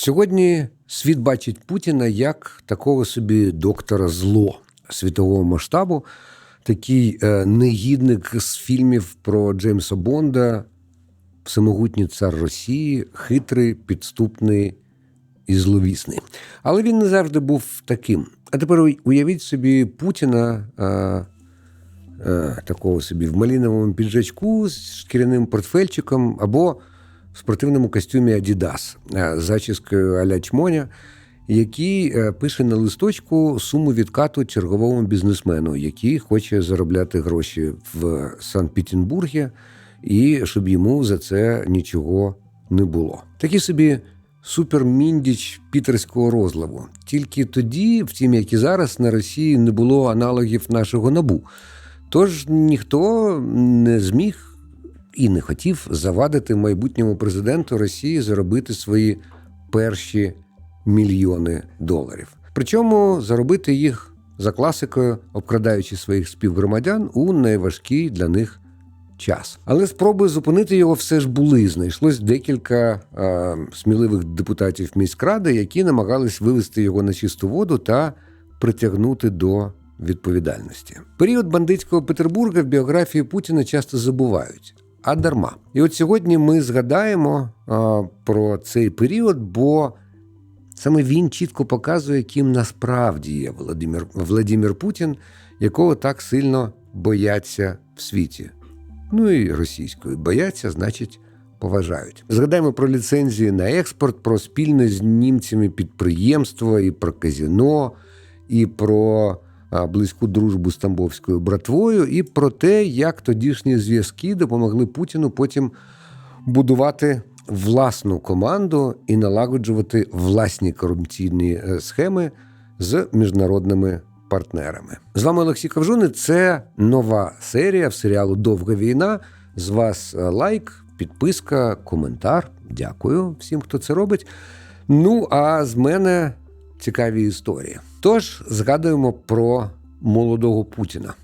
Сьогодні світ бачить Путіна як такого собі доктора зло світового масштабу, такий е, негідник з фільмів про Джеймса Бонда, всемогутній цар Росії, хитрий, підступний і зловісний. Але він не завжди був таким. А тепер уявіть собі Путіна. Е, е, Такого собі в маліновому піджачку з шкіряним портфельчиком або в спортивному костюмі Adidas з зачіскою Аля Чмоня, який е, пише на листочку суму відкату черговому бізнесмену, який хоче заробляти гроші в Санкт-Петербургі, і щоб йому за це нічого не було. Такі собі суперміндіч пітерського розливу. Тільки тоді, втім, як і зараз, на Росії не було аналогів нашого набу. Тож ніхто не зміг і не хотів завадити майбутньому президенту Росії заробити свої перші мільйони доларів. Причому заробити їх за класикою, обкрадаючи своїх співгромадян у найважкий для них час. Але спроби зупинити його все ж були. Знайшлось декілька е, сміливих депутатів міськради, які намагались вивести його на чисту воду та притягнути до відповідальності. Період бандитського Петербурга в біографії Путіна часто забувають. А дарма. І от сьогодні ми згадаємо а, про цей період, бо саме він чітко показує, ким насправді є Владимир, Владимир Путін, якого так сильно бояться в світі. Ну і російською бояться, значить, поважають. Згадаємо про ліцензії на експорт, про спільне з німцями підприємство, і про казіно, і про близьку дружбу з Тамбовською братвою, і про те, як тодішні зв'язки допомогли Путіну потім будувати власну команду і налагоджувати власні корупційні е, схеми з міжнародними партнерами. З вами Олексій Ковжуни. Це нова серія в серіалу Довга війна. З вас е, лайк, підписка, коментар. Дякую всім, хто це робить. Ну а з мене цікаві історії. Тож згадуємо про молодого Путіна.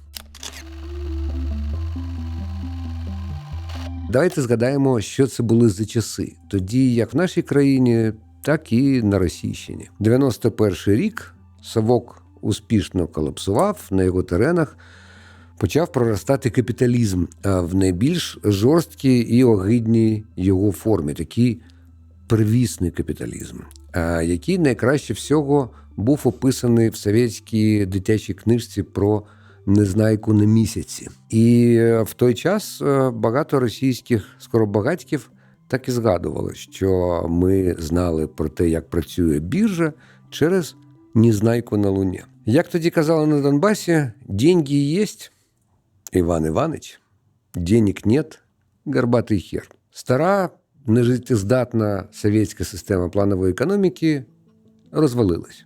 Давайте згадаємо, що це були за часи, тоді як в нашій країні, так і на Російщині. 91-й рік Савок успішно колапсував на його теренах. Почав проростати капіталізм в найбільш жорсткій і огидній його формі, такий первісний капіталізм, який найкраще всього був описаний в совєтській дитячій книжці про незнайку на місяці. І е, в той час е, багато російських скоробагатьків так і згадували, що ми знали про те, як працює біржа через незнайку на луні. Як тоді казали на Донбасі, деньги є, Іван Іванович, денег нет, горбатий хер. Стара нежиттєздатна совєтська система планової економіки розвалилась.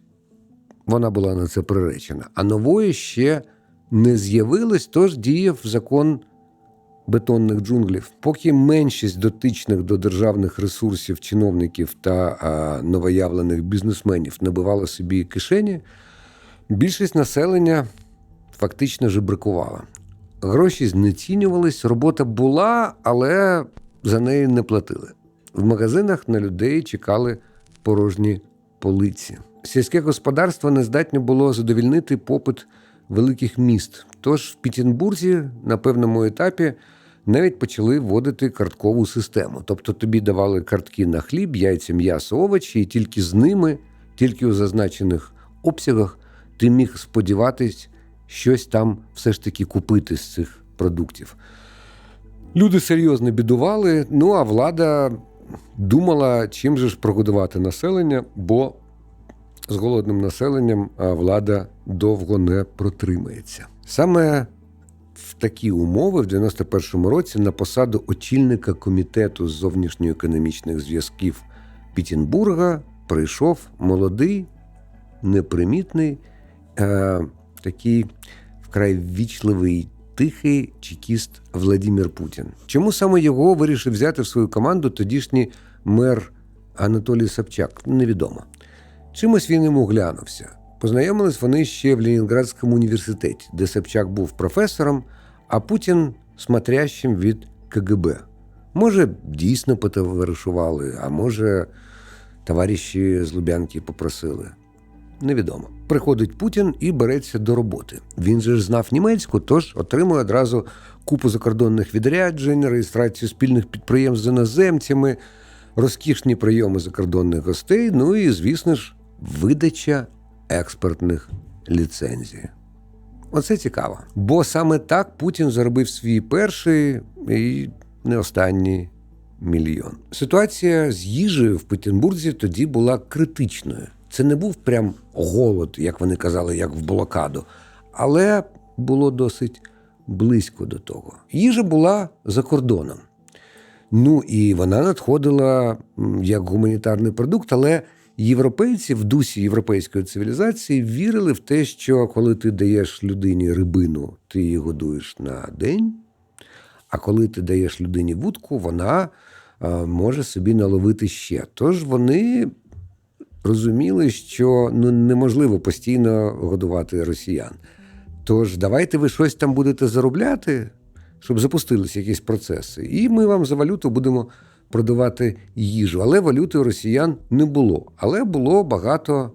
Вона була на це приречена. А нової ще не з'явилось, тож діяв закон бетонних джунглів. Поки меншість дотичних до державних ресурсів чиновників та а, новоявлених бізнесменів набивала собі кишені, більшість населення фактично жебракувала. Гроші знецінювались, робота була, але за неї не платили. В магазинах на людей чекали порожні полиці. Сільське господарство не здатне було задовільнити попит великих міст. Тож в Пітінбурзі на певному етапі навіть почали вводити карткову систему. Тобто тобі давали картки на хліб, яйця, м'ясо, овочі, і тільки з ними, тільки у зазначених обсягах, ти міг сподіватись щось там все ж таки купити з цих продуктів. Люди серйозно бідували, ну а влада думала, чим же ж прогодувати населення, бо з голодним населенням влада довго не протримається. Саме в такі умови в 91-му році на посаду очільника комітету з зовнішньоекономічних зв'язків Пітінбурга прийшов молодий, непримітний, е, такий вкрай ввічливий. Тихий чекіст Владимир Путін. Чому саме його вирішив взяти в свою команду тодішній мер Анатолій Собчак? Невідомо. Чимось він йому глянувся. Познайомились вони ще в Ленінградському університеті, де Собчак був професором, а Путін смотрящим від КГБ. Може, дійсно потоваришували, а може, товариші з Лубянки попросили. Невідомо. Приходить Путін і береться до роботи. Він же ж знав німецьку, тож отримує одразу купу закордонних відряджень, реєстрацію спільних підприємств з іноземцями, розкішні прийоми закордонних гостей, ну і, звісно ж, видача експортних ліцензій. Оце цікаво. Бо саме так Путін заробив свій перший і не останній мільйон. Ситуація з їжею в Петербурзі тоді була критичною. Це не був прям голод, як вони казали, як в блокаду, але було досить близько до того. Їжа була за кордоном. Ну і вона надходила як гуманітарний продукт, але європейці в дусі європейської цивілізації вірили в те, що коли ти даєш людині рибину, ти її годуєш на день. А коли ти даєш людині вудку, вона е, може собі наловити ще. Тож вони розуміли, що ну, неможливо постійно годувати росіян. Тож давайте ви щось там будете заробляти, щоб запустилися якісь процеси. І ми вам за валюту будемо продавати їжу. Але валюти у росіян не було. Але було багато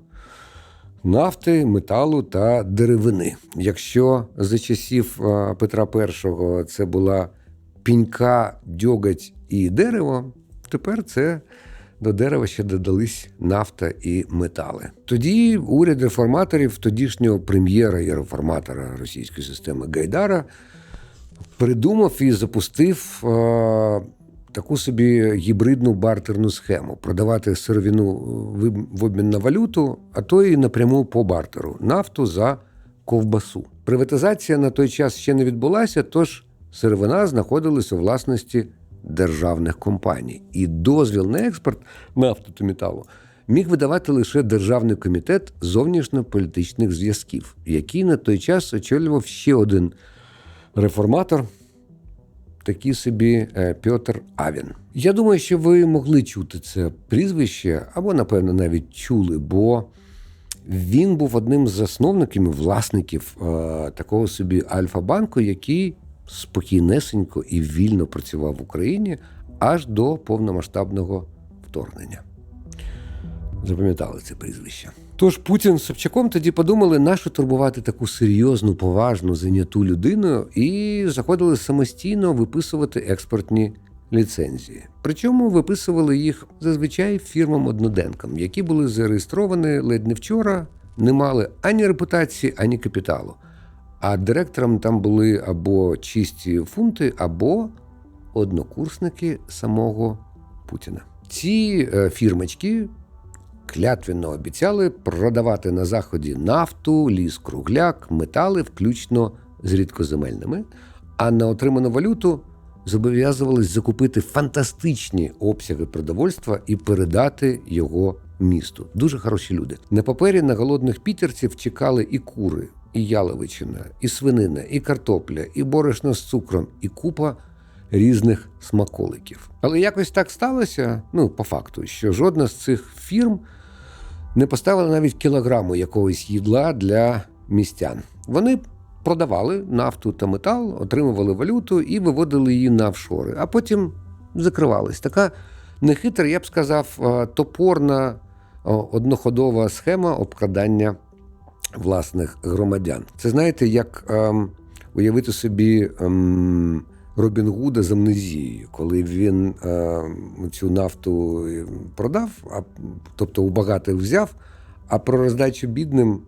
нафти, металу та деревини. Якщо за часів Петра І це була пінька, дьоготь і дерево, тепер це до дерева ще додались нафта і метали. Тоді уряд реформаторів, тодішнього прем'єра і реформатора російської системи Гайдара, придумав і запустив таку собі гібридну бартерну схему: продавати сировину в- в обмін на валюту, а то і напряму по бартеру нафту за ковбасу. Приватизація на той час ще не відбулася, тож сировина знаходилась у власності державних компаній. І дозвіл на експорт нафти та металу міг видавати лише Державний комітет зовнішньополітичних зв'язків, який на той час очолював ще один реформатор, такий собі е, Пьотр Авін. Я думаю, що ви могли чути це прізвище, або, напевно, навіть чули, бо він був одним з засновників, і власників е, такого собі Альфа-банку, який спокійнесенько і вільно працював в Україні аж до повномасштабного вторгнення. Запам'ятали це прізвище. Тож Путін з Собчаком тоді подумали, нащо турбувати таку серйозну, поважну, зайняту людину, і заходили самостійно виписувати експортні ліцензії. Причому виписували їх зазвичай фірмам одноденкам, які були зареєстровані ледь не вчора, не мали ані репутації, ані капіталу. А директором там були або чисті фунти, або однокурсники самого Путіна. Ці е, фірмочки клятвенно обіцяли продавати на заході нафту, ліс кругляк, метали, включно з рідкоземельними, а на отриману валюту зобов'язувались закупити фантастичні обсяги продовольства і передати його місту. Дуже хороші люди. На папері на голодних пітерців чекали і кури, і яловичина, і свинина, і картопля, і борошно з цукром, і купа різних смаколиків. Але якось так сталося, ну по факту, що жодна з цих фірм не поставила навіть кілограму якогось їдла для містян. Вони продавали нафту та метал, отримували валюту і виводили її на офшори, а потім закривались. Така нехитра, я б сказав, е, топорна одноходова схема обкрадання власних громадян. Це знаєте, як ем, уявити собі ем, Робін Гуда з амнезією, коли він ем, цю нафту е, продав, а, тобто у багатих взяв, а про роздачу бідним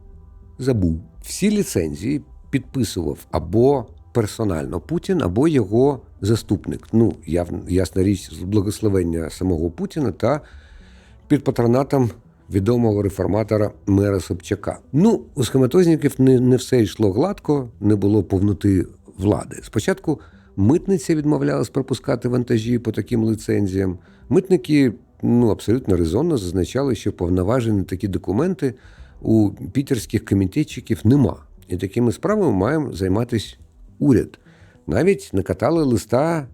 забув. Всі ліцензії підписував або персонально Путін, або його заступник. Ну, ясна річ, з благословення самого Путіна та під патронатом відомого реформатора Мера Собчака. Ну, у схематозників не, не все йшло гладко, не було повноти влади. Спочатку митниця відмовлялась пропускати вантажі по таким лицензіям. Митники ну, абсолютно резонно зазначали, що повноважені такі документи у пітерських комітетчиків нема. І такими справами маємо займатися уряд. Навіть накатали листа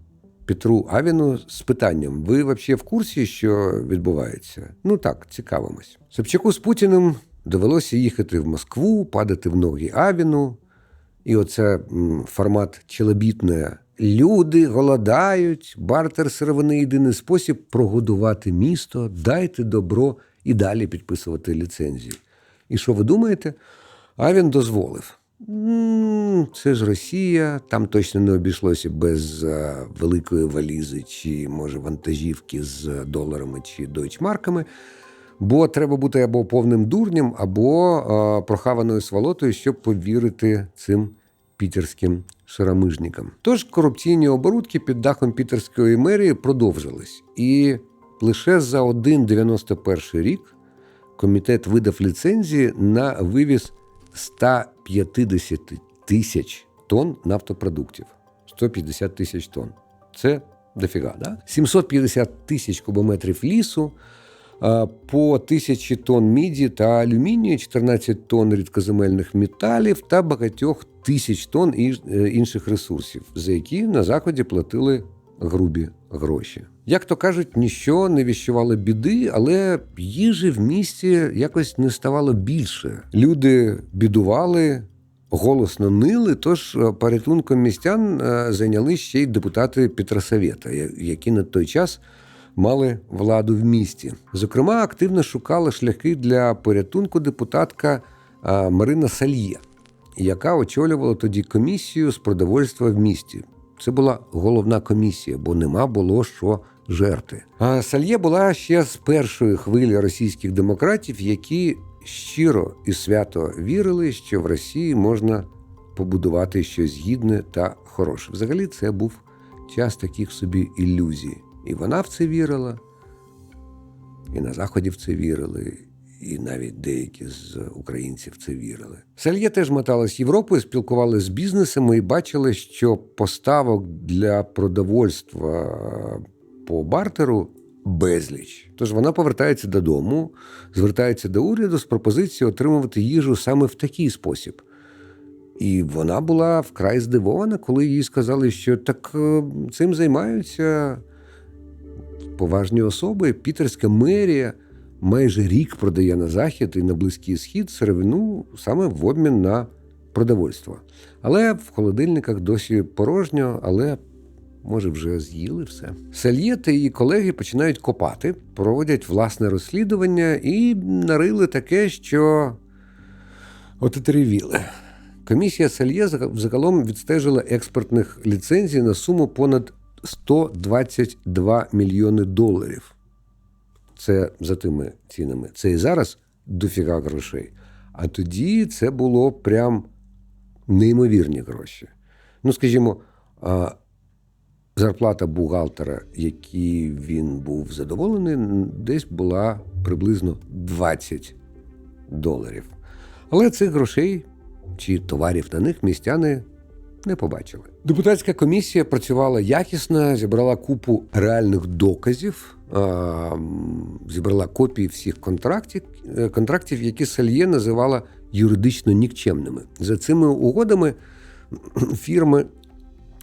Петру Авіну з питанням: ви взагалі в курсі, що відбувається? Ну так, цікавимось. Собчаку з Путіним довелося їхати в Москву, падати в ноги Авіну. І оце формат челобітне люди голодають, бартер сировини єдиний спосіб прогодувати місто, дайте добро і далі підписувати ліцензії. І що ви думаєте? А він дозволив. Це ж Росія, там точно не обійшлося без е, великої валізи чи, може, вантажівки з доларами чи дойчмарками. Бо треба бути або повним дурнем, або е, прохаваною сволотою, щоб повірити цим пітерським шарамижникам. Тож корупційні оборудки під дахом пітерської мерії продовжились. І лише за один 91 рік комітет видав ліцензії на вивіз 150 тисяч тонн нафтопродуктів. 150 тисяч тонн. Це дофіга, да? 750 тисяч кубометрів лісу, по тисячі тонн міді та алюмінію, 14 тонн рідкоземельних металів та багатьох тисяч тонн е, інших ресурсів, за які на заході платили грубі гроші. Як то кажуть, ніщо не віщувало біди, але їжі в місті якось не ставало більше. Люди бідували, голосно нили, тож е, порятунком містян е, зайняли ще й депутати Петросовєта, які на той час мали владу в місті. Зокрема, активно шукала шляхи для порятунку депутатка Марина Сальє, яка очолювала тоді комісію з продовольства в місті. Це була головна комісія, бо нема було що жерти. А Сальє була ще з першої хвилі російських демократів, які щиро і свято вірили, що в Росії можна побудувати щось гідне та хороше. Взагалі, це був час таких собі ілюзій. І вона в це вірила, і на Заході в це вірили, і навіть деякі з українців це вірили. Сальє теж моталась Європою, спілкувалася з бізнесами і бачили, що поставок для продовольства по бартеру безліч. Тож вона повертається додому, звертається до уряду з пропозицією отримувати їжу саме в такий спосіб. І вона була вкрай здивована, коли їй сказали, що так е, цим займаються поважні особи. Пітерська мерія майже рік продає на захід і на Близький Схід сировину саме в обмін на продовольство. Але в холодильниках досі порожньо, але може вже з'їли все. Сальє та її колеги починають копати, проводять власне розслідування і нарили таке, що отетеревіли. Комісія Сальє загалом відстежила експортних ліцензій на суму понад 122 мільйони доларів. Це за тими цінами. Це і зараз дофіга грошей. А тоді це було прям неймовірні гроші. Ну, скажімо, зарплата бухгалтера, який він був задоволений, десь була приблизно 20 доларів. Але цих грошей чи товарів на них містяни не побачили. Депутатська комісія працювала якісно, зібрала купу реальних доказів, зібрала копії всіх контрактів, е, контрактів, які Сальє називала юридично нікчемними. За цими угодами фірми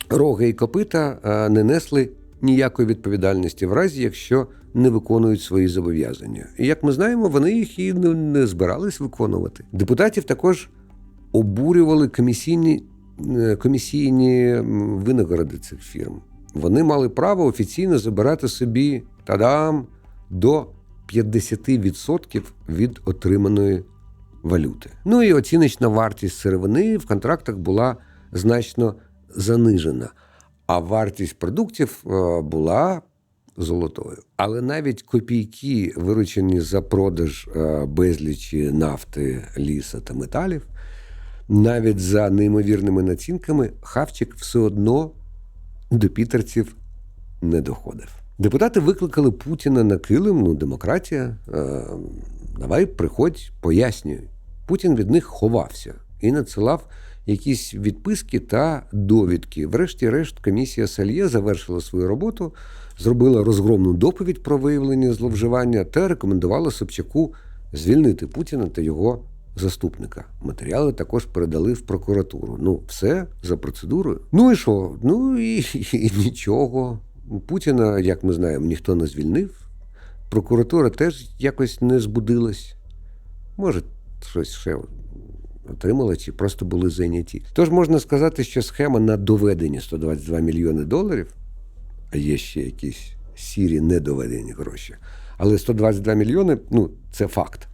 Роги і Копита не несли ніякої відповідальності в разі, якщо не виконують свої зобов'язання. І як ми знаємо, вони їх і не, збирались виконувати. Депутатів також обурювали комісійні, е, комісійні винагороди цих фірм. Вони мали право офіційно забирати собі тадам до 50% від отриманої валюти. Ну і оціночна вартість сировини в контрактах була значно занижена, а вартість продуктів е, була золотою. Але навіть копійки, виручені за продаж е, безлічі нафти, ліса та металів, навіть за неймовірними націнками, хавчик все одно до пітерців не доходив. Депутати викликали Путіна на килим, ну, демократія. Е, давай приходь, пояснюй. Путін від них ховався і надсилав якісь відписки та довідки. Врешті-решт, комісія Сальє завершила свою роботу, зробила розгромну доповідь про виявлення зловживання та рекомендувала Собчаку звільнити Путіна та його заступника. Матеріали також передали в прокуратуру. Ну, все за процедурою. Ну і що? Ну і, і нічого. Путіна, як ми знаємо, ніхто не звільнив. Прокуратура теж якось не збудилась. Може, щось ще отримала, чи просто були зайняті. Тож можна сказати, що схема на доведені 122 мільйони доларів, а є ще якісь сірі недоведені гроші. Але 122 мільйони ну, це факт.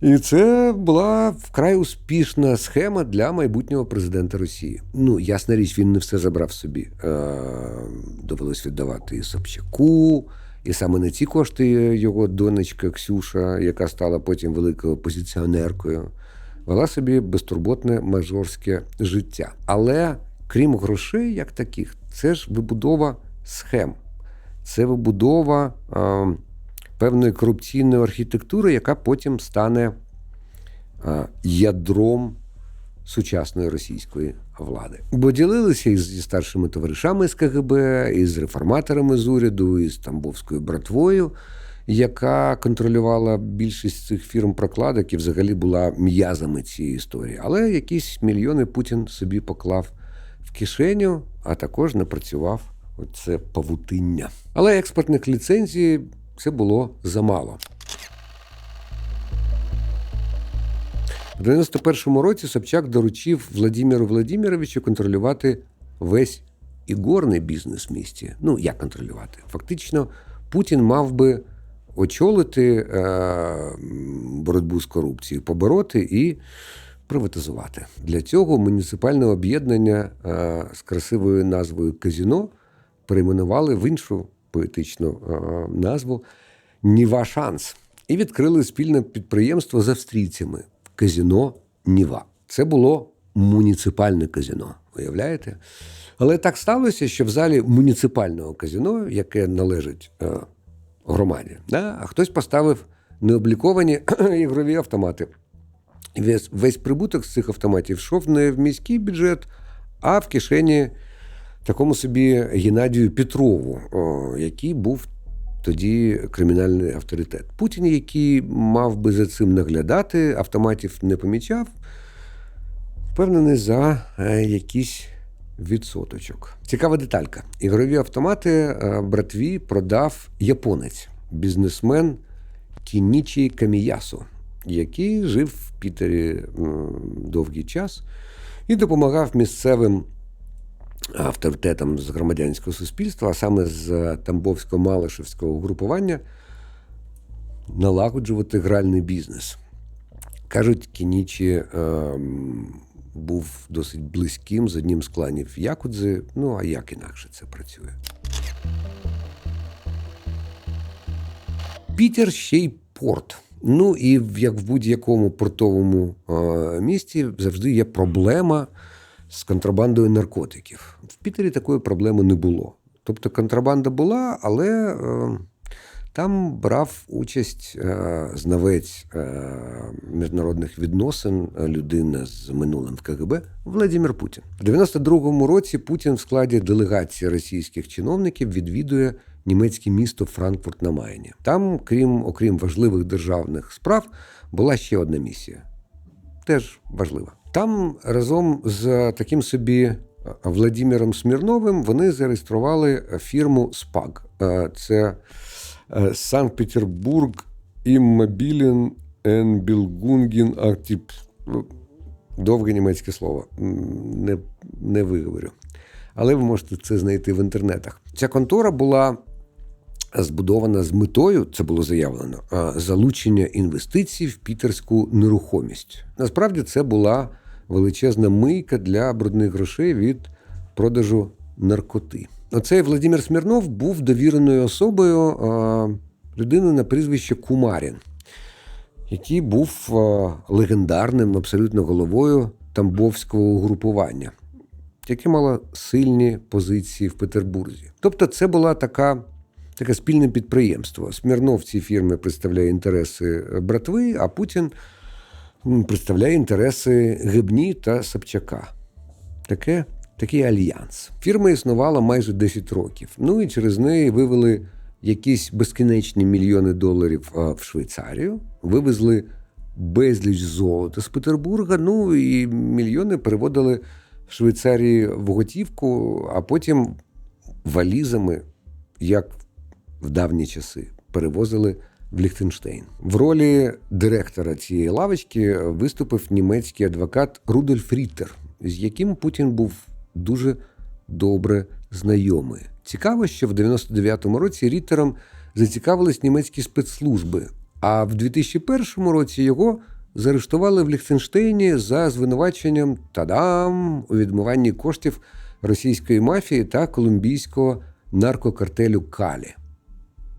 І це була вкрай успішна схема для майбутнього президента Росії. Ну, ясна річ, він не все забрав собі. Е, Довелось віддавати і Собчаку, і саме на ці кошти його донечка Ксюша, яка стала потім великою опозиціонеркою, вела собі безтурботне мажорське життя. Але крім грошей, як таких, це ж вибудова схем, це вибудова. Е, певної корупційної архітектури, яка потім стане ядром сучасної російської влади. Бо ділилися із зі старшими товаришами з КГБ, із реформаторами з уряду, із Тамбовською братвою, яка контролювала більшість цих фірм прокладок і взагалі була м'язами цієї історії. Але якісь мільйони Путін собі поклав в кишеню, а також напрацював оце павутиння. Але експортних ліцензій це було замало. В 91-му році Собчак доручив Владимиру Владимировичу контролювати весь ігорний бізнес в місті. Ну, як контролювати? Фактично, Путін мав би очолити е, боротьбу з корупцією, побороти і приватизувати. Для цього муніципальне об'єднання е, з красивою назвою Казіно перейменували в іншу поетичну назву Ніва Шанс і відкрили спільне підприємство з австрійцями казіно Ніва. Це було муніципальне казіно. Уявляєте? Але так сталося, що в залі муніципального казіно, яке належить е, громаді, а хтось поставив необліковані ігрові автомати. Весь, весь прибуток з цих автоматів йшов не в міський бюджет, а в кишені такому собі Геннадію Петрову, який був тоді кримінальний авторитет. Путін, який мав би за цим наглядати, автоматів не помічав, впевнений за е, якийсь відсоточок. Цікава деталька. Ігрові автомати е, братві продав японець, бізнесмен Кінічі Каміясу, який жив в Пітері довгий час і допомагав місцевим авторитетом з громадянського суспільства, а саме з Тамбовсько-Малишевського угрупування, налагоджувати гральний бізнес. Кажуть, Кінічі е, був досить близьким з одним з кланів Якудзи. Ну, а як інакше це працює? Пітер ще й порт. Ну і як в будь-якому портовому е, місті завжди є проблема з контрабандою наркотиків. В Пітері такої проблеми не було. Тобто контрабанда була, але е, там брав участь е, знавець е, міжнародних відносин, людина з минулим в КГБ Владимир Путін. У 92-му році Путін в складі делегації російських чиновників відвідує німецьке місто Франкфурт на Майні. Там, крім окрім важливих державних справ, була ще одна місія. Теж важлива. Там разом з таким собі е, Владимиром Смірновим вони зареєстрували фірму СПАГ. Е, це е, Санкт-Петербург Іммобілін Білгунгін Актіп. Довге німецьке слово. Не, Не виговорю. Але ви можете це знайти в інтернетах. Ця контора була збудована з метою, це було заявлено, залучення інвестицій в пітерську нерухомість. Насправді це була величезна мийка для брудних грошей від продажу наркоти. Оцей Владимир Смірнов був довіреною особою людини на прізвище Кумарін, який був легендарним абсолютно головою тамбовського угрупування, яке мало сильні позиції в Петербурзі. Тобто, це була така таке спільне підприємство. Смірнов в цій фірмі представляє інтереси братви, а Путін представляє інтереси Гибні та Собчака. Таке, Такий альянс. Фірма існувала майже 10 років. Ну і через неї вивели якісь безкінечні мільйони доларів в Швейцарію, вивезли безліч золота з Петербурга. Ну і мільйони переводили в Швейцарії в готівку, а потім валізами, як в давні часи перевозили в Ліхтенштейн. В ролі директора цієї лавочки виступив німецький адвокат Рудольф Ріттер, з яким Путін був дуже добре знайомий. Цікаво, що в 99-му році Ріттером зацікавились німецькі спецслужби, а в 2001 році його заарештували в Ліхтенштейні за звинуваченням тадам у відмиванні коштів російської мафії та колумбійського наркокартелю Калі.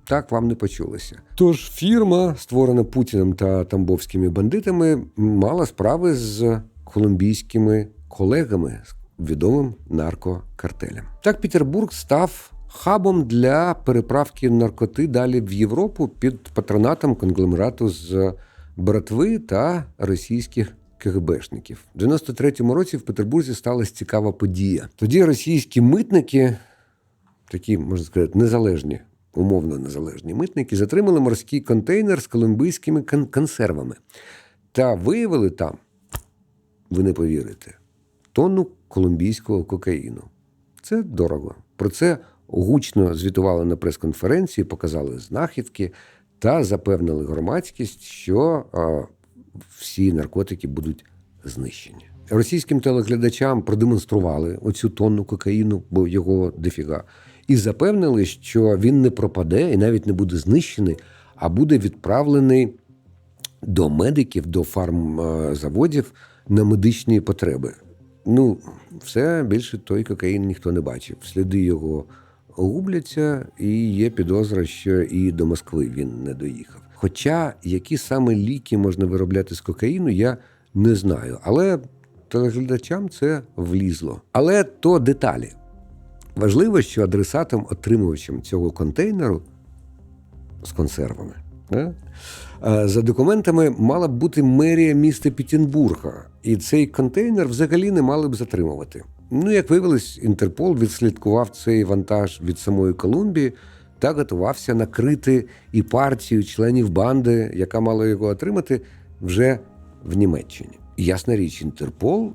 Так вам не почулося. Тож фірма, створена Путіним та тамбовськими бандитами, мала справи з колумбійськими колегами, з відомим наркокартелем. Так Петербург став хабом для переправки наркоти далі в Європу під патронатом конгломерату з братви та російських КГБшників. У 93-му році в Петербурзі сталася цікава подія. Тоді російські митники, такі можна сказати, незалежні. Умовно незалежні митники затримали морський контейнер з колумбійськими кон- консервами та виявили там, ви не повірите, тонну колумбійського кокаїну. Це дорого. Про це гучно звітували на прес-конференції, показали знахідки та запевнили громадськість, що а, всі наркотики будуть знищені. Російським телеглядачам продемонстрували оцю тонну кокаїну, бо його дофіга, і запевнили, що він не пропаде і навіть не буде знищений, а буде відправлений до медиків, до фармзаводів на медичні потреби. Ну, все більше той кокаїн ніхто не бачив. Сліди його губляться, і є підозра, що і до Москви він не доїхав. Хоча які саме ліки можна виробляти з кокаїну, я не знаю. Але телеглядачам це влізло. Але то деталі. Важливо, що адресатом, отримувачем цього контейнеру з консервами. е, За документами мала б бути мерія міста Пітінбурга, і цей контейнер взагалі не мали б затримувати. Ну, як виявилось, Інтерпол відслідкував цей вантаж від самої Колумбії та готувався накрити і партію членів банди, яка мала його отримати, вже в Німеччині. Ясна річ, Інтерпол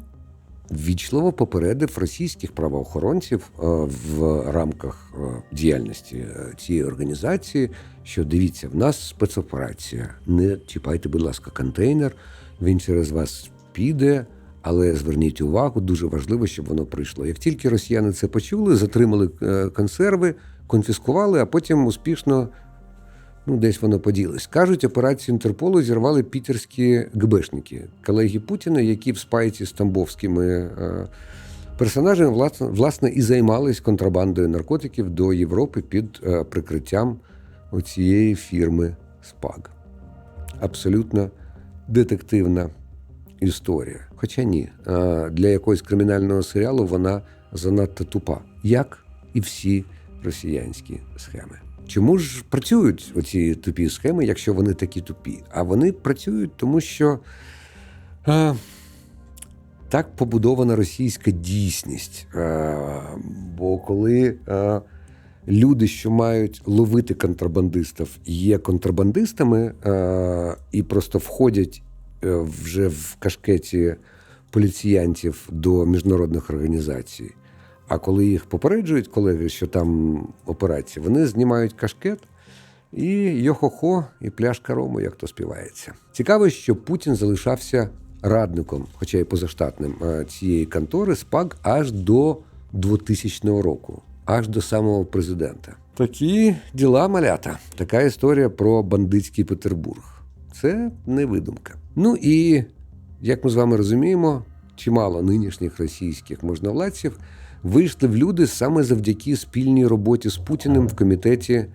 ввічливо попередив російських правоохоронців е, в рамках е, діяльності е, цієї організації, що дивіться, в нас спецоперація. Не чіпайте, будь ласка, контейнер, він через вас піде. Але зверніть увагу, дуже важливо, щоб воно прийшло. Як тільки росіяни це почули, затримали консерви, конфіскували, а потім успішно ну, десь воно поділось. Кажуть, операцію Інтерполу зірвали пітерські ГБшники, колеги Путіна, які в спайці з тамбовськими е, персонажами власне, власне і займались контрабандою наркотиків до Європи під е, прикриттям оцієї фірми СПАГ. Абсолютно детективна історія. Хоча ні, е, для якогось кримінального серіалу вона занадто тупа, як і всі росіянські схеми. Чому ж працюють оці тупі схеми, якщо вони такі тупі? А вони працюють, тому що е, так побудована російська дійсність. Е, бо коли е, люди, що мають ловити контрабандистів, є контрабандистами е, і просто входять вже в кашкеті поліціянтів до міжнародних організацій. А коли їх попереджують колеги, що там операція, вони знімають кашкет і йо-хо-хо, і пляшка рому, як то співається. Цікаво, що Путін залишався радником, хоча й позаштатним е, цієї контори СПАГ аж до 2000 року, аж до самого президента. Такі діла малята. Така історія про бандитський Петербург. Це не видумка. Ну і як ми з вами розуміємо, чимало нинішніх російських можновладців вийшли в люди саме завдяки спільній роботі з Путіним в комітеті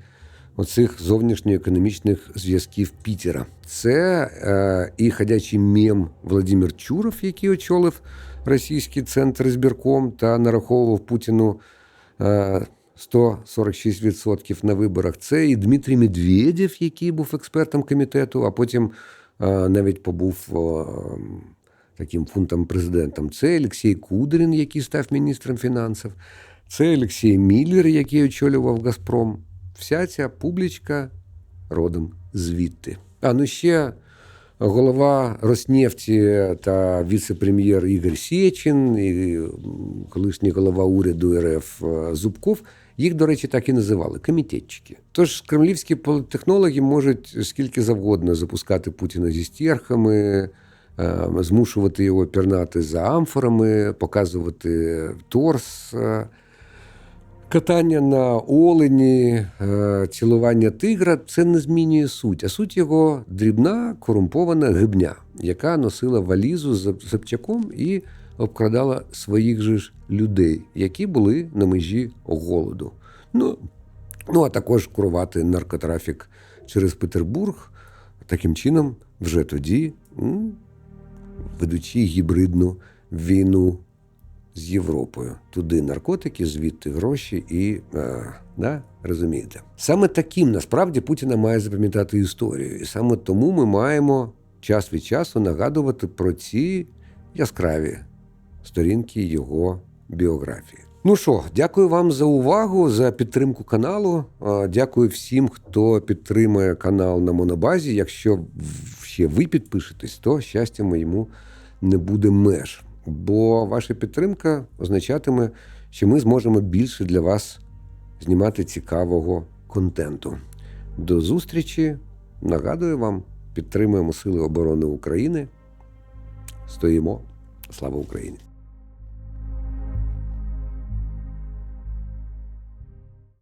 оцих зовнішньоекономічних зв'язків Пітера. Це е, і ходячий мем Владимир Чуров, який очолив російський центр збірком та нараховував Путіну. Е, 146% на виборах. Це і Дмитрій Медведєв, який був експертом комітету, а потім е, навіть побув таким фунтом президентом. Це Олексій Кудрин, який став міністром фінансів. Це Олексій Міллер, який очолював Газпром. Вся ця публічка родом звідти. А ну ще голова Роснефті та віце-прем'єр Ігор Сєчин, і колишній голова уряду РФ е, Зубков, Їх, до речі, так і називали комітетчики. Тож кремлівські політтехнологи можуть скільки завгодно запускати Путіна зі стірхами, змушувати його пірнати за амфорами, показувати торс. е, Катання на олені, е, цілування тигра це не змінює суть, а суть його дрібна корумпована гибня, яка носила валізу з Собчаком і обкрадала своїх же ж людей, які були на межі голоду. Ну, ну а також курувати наркотрафік через Петербург, таким чином, вже тоді, ведучи гібридну війну з Європою. Туди наркотики, звідти гроші і е, да, розумієте. Саме таким насправді Путіна має запам'ятати історію. І саме тому ми маємо час від часу нагадувати про ці яскраві сторінки його біографії. Ну що, дякую вам за увагу, за підтримку каналу. Е, Дякую всім, хто підтримує канал на Монобазі. Якщо ще ви підпишетесь, то щастя моєму не буде меж. Бо ваша підтримка означатиме, що ми зможемо більше для вас знімати цікавого контенту. До зустрічі. Нагадую вам, підтримуємо Сили оборони України. Стоїмо. Слава Україні!